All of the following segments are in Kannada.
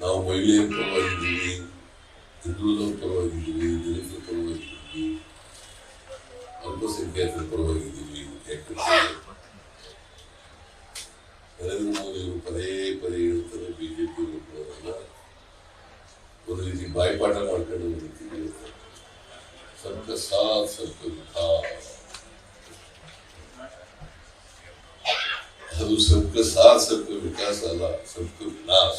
پہ ہندو پہ پہلے بائ پاٹ سب سب سب سب واس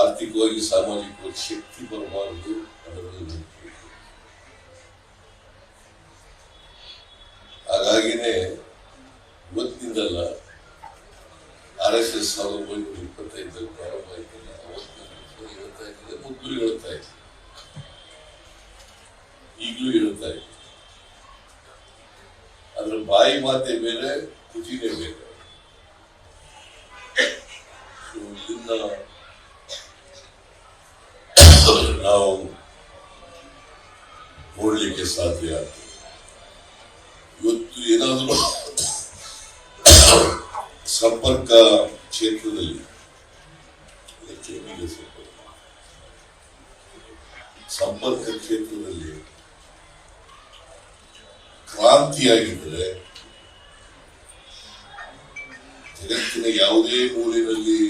ಆರ್ಥಿಕವಾಗಿ ಸಾಮಾಜಿಕವಾಗಿ ಶಕ್ತಿ ಬರಬಾರದು. ಹಾಗಾಗಿನೇ ಇವತ್ತಿನಿಂದಲ್ಲ ಆರ್ ಎಸ್ ಎಸ್ ಸಾವಿರದ ಒಂಬೈನೂರ ಇಪ್ಪತ್ತೈದರಲ್ಲಿ ಪ್ರಾರಂಭ ಆಯ್ತಲ್ಲ ಅವತ್ತು ಹೇಳ್ತಾ ಇದ್ದಿದೆ ಮೊದಲು ಹೇಳ್ತಾ ಇದ್ದೆ ಈಗಲೂ ಹೇಳ್ತಾ ಇದ್ದೆ ಅದ್ರ ಬಾಯಿ ಮಾತೆ ಬೇರೆ ಕುಜಿನೇ ಬೇಕು ಇದನ್ನ ನಾವು ನೋಡ್ಲಿಕ್ಕೆ ಸಾಧ್ಯ ಆಗ್ತದೆ. ಇವತ್ತು ಏನಾದರೂ ಸಂಪರ್ಕ ಕ್ಷೇತ್ರದಲ್ಲಿ ಸಂಪರ್ಕ? ಕ್ಷೇತ್ರದಲ್ಲಿ ಕ್ರಾಂತಿಯಾಗಿದ್ದರೆ ಜಗತ್ತಿನ ಯಾವುದೇ ಮೂಲಿನಲ್ಲಿ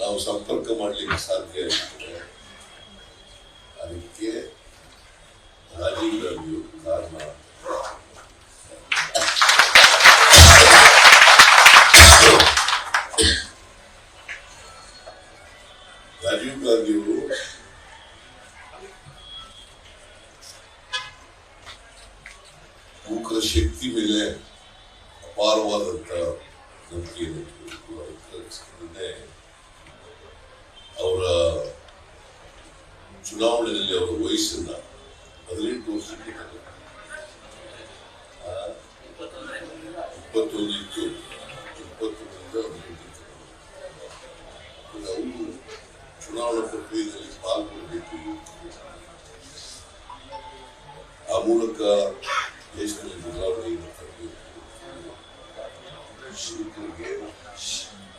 ನಾವು ಸಂಪರ್ಕ ಮಾಡಲಿಕ್ಕೆ ಸಾಧ್ಯ ಆಗಿದ್ರೆ ರಾಜೀವ್ ಗಾಂಧಿ ಕಾರಣ ರಾಜೀವ್ ಗಾಂಧಿಯವರು ಯುವಕರ ಶಕ್ತಿ ಮೇಲೆ ಅಪಾರವಾದಂತ ನಂಬಿಕೆಯನ್ನು ಇಟ್ಕೊಂಡು ಅದಕ್ಕೆ ಅವರ ಚುನಾವಣೆಯಲ್ಲಿ ಅವರ ವಯಸ್ಸನ್ನ ಹದಿನೆಂಟು ವರ್ಷಕ್ಕೆ ಇಪ್ಪತ್ತೊಂದು ಇತ್ತು. ಇಪ್ಪತ್ತೊಂದರಿಂದ ಹದಿನೆಂಟು ಇತ್ತು. ಈಗ ಅವರು ಚುನಾವಣಾ ಪ್ರಕ್ರಿಯೆಯಲ್ಲಿ ಪಾಲ್ಗೊಳ್ಳಬೇಕು ಆ ಮೂಲಕ ದೇಶದಲ್ಲಿ ಬದಲಾವಣೆಯನ್ನು ತರಬೇಕು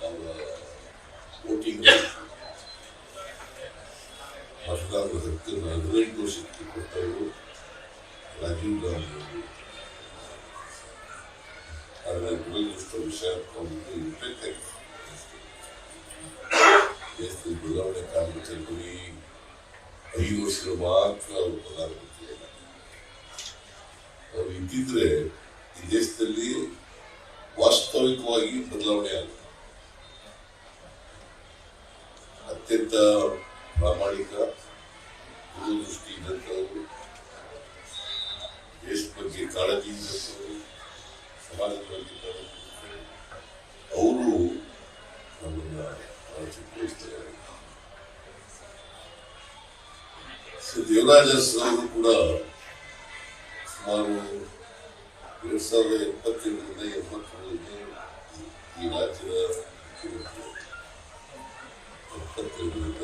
ಅವರ ವೋಟಿಂಗ್ ಮತದಾನದ ಹಕ್ಕನ್ನು ಹದಿನೆಂಟು ವರ್ಷಕ್ಕೆ ಕೊಟ್ಟವರು ರಾಜೀವ್ ಗಾಂಧಿ ಅವರು. ಆದರೆ ದುರದೃಷ್ಟ ವಿಷಯ ದೇಶದಲ್ಲಿ ಬದಲಾವಣೆ ಕಾರ್ಮಿಕರು ಬರೀ ಐದು ವರ್ಷಗಳು ಮಾತ್ರ ಅವರು ಪ್ರಧಾನಮಂತ್ರಿ ಅವರು ಇದ್ದಿದ್ರೆ ಈ ದೇಶದಲ್ಲಿ ವಾಸ್ತವಿಕವಾಗಿ ಬದಲಾವಣೆ ಆಗುತ್ತೆ. ಅತ್ಯಂತ ಪ್ರಾಮಾಣಿಕ ದೂರದೃಷ್ಟಿ ಇದ್ದಂಥವರು ದೇಶದ ಬಗ್ಗೆ ಕಾಳಜಿಯಿಂದ ಇದ್ದಂಥವರು ಸಮಾಜದ ಬಗ್ಗೆ ಅವರು ನಮ್ಮನ್ನ ಚಿತ್ರಿಸ್ತಾರೆ ದೇವರಾಜ ಸರ್ ಕೂಡ ಸುಮಾರು ಎರಡ್ ಸಾವಿರದ ಎಪ್ಪತ್ತೆರಡರಿಂದ ಎಪ್ಪತ್ತೊಂದಕ್ಕೆ ಈ ರಾಜ್ಯದ ಮುಖ್ಯಮಂತ್ರಿ ಎಪ್ಪತ್ತೆರಡರಿಂದ